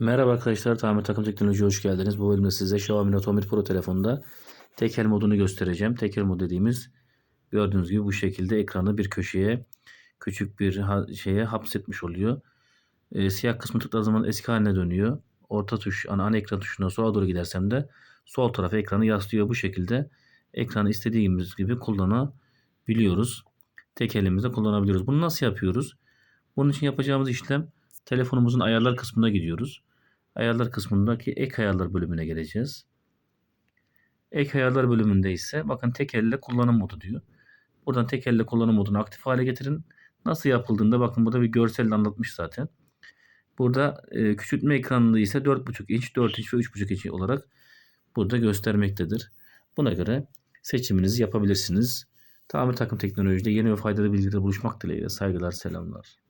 Merhaba arkadaşlar, Tamir Takım Teknoloji hoş geldiniz. Bu bölümde size Xiaomi Note 11 Pro telefonda tekel modunu göstereceğim. Tekel mod dediğimiz gördüğünüz gibi bu şekilde ekranı bir köşeye küçük bir ha- şeye hapsetmiş oluyor. Ee, siyah kısmı tıkladığım zaman eski haline dönüyor. Orta tuş, ana, ana ekran tuşuna sola doğru gidersem de sol tarafa ekranı yaslıyor. Bu şekilde ekranı istediğimiz gibi kullanabiliyoruz. Tek elimizde kullanabiliyoruz. Bunu nasıl yapıyoruz? Bunun için yapacağımız işlem telefonumuzun ayarlar kısmına gidiyoruz. Ayarlar kısmındaki ek ayarlar bölümüne geleceğiz. Ek ayarlar bölümünde ise bakın tek elle kullanım modu diyor. Buradan tek elle kullanım modunu aktif hale getirin. Nasıl yapıldığında bakın burada bir görselle anlatmış zaten. Burada e, küçültme ekranında ise 4.5 inç, 4 inç ve 3.5 inç olarak burada göstermektedir. Buna göre seçiminizi yapabilirsiniz. Tamir takım teknolojide yeni ve faydalı bilgilerle buluşmak dileğiyle saygılar, selamlar.